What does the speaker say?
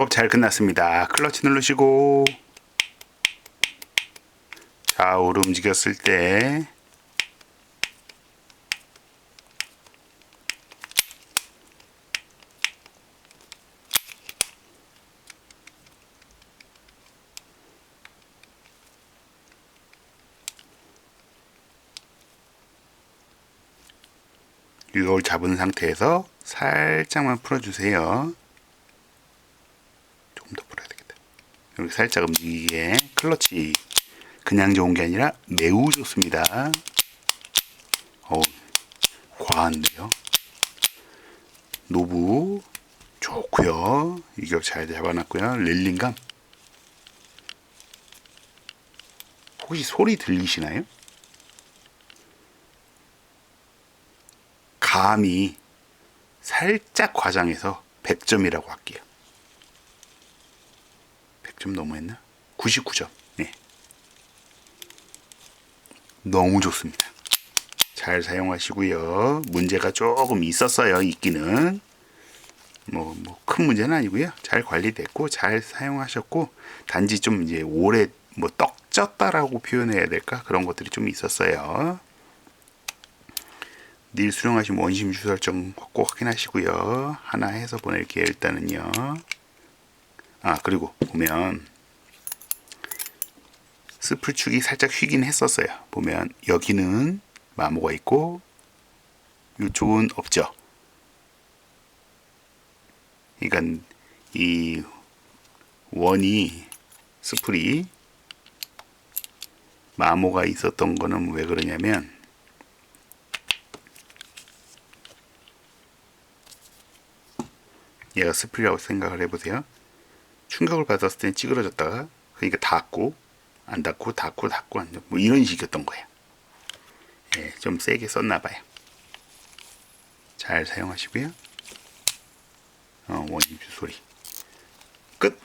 작업 잘 끝났습니다. 클러치 누르시고 좌우로 움직였을 때 이걸 잡은 상태에서 살짝만 풀어주세요. 조금 더 풀어야 되겠다. 이렇게 살짝 움직이게 클러치 그냥 좋은 게 아니라 매우 좋습니다. 어우, 과한데요. 노브 좋고요. 이격 잘 잡아놨고요. 릴링감 혹시 소리 들리시나요? 감이 살짝 과장해서 100점이라고 할게요. 100점 너무했나? 99점. 네. 너무 좋습니다. 잘 사용하시고요. 문제가 조금 있었어요. 있기는. 뭐, 뭐, 큰 문제는 아니고요. 잘 관리됐고, 잘 사용하셨고, 단지 좀 이제 오래 뭐 떡졌다라고 표현해야 될까? 그런 것들이 좀 있었어요. 닐 수령하신 원심 주 설정 꼭 확인하시고요. 하나 해서 보낼게요. 일단은요. 아 그리고 보면 스풀축이 살짝 휘긴 했었어요. 보면 여기는 마모가 있고 이쪽은 없죠. 그러니까 이 원이 스풀이 마모가 있었던 거는 왜 그러냐면 얘가 스프리라고 생각을 해보세요. 충격을 받았을 때 찌그러졌다가 그러니까 닿고 안 닿고 닿고 닿고 뭐 이런 식이었던 거예요. 예, 좀 세게 썼나 봐요. 잘 사용하시고요. 어, 원인주 소리 끝.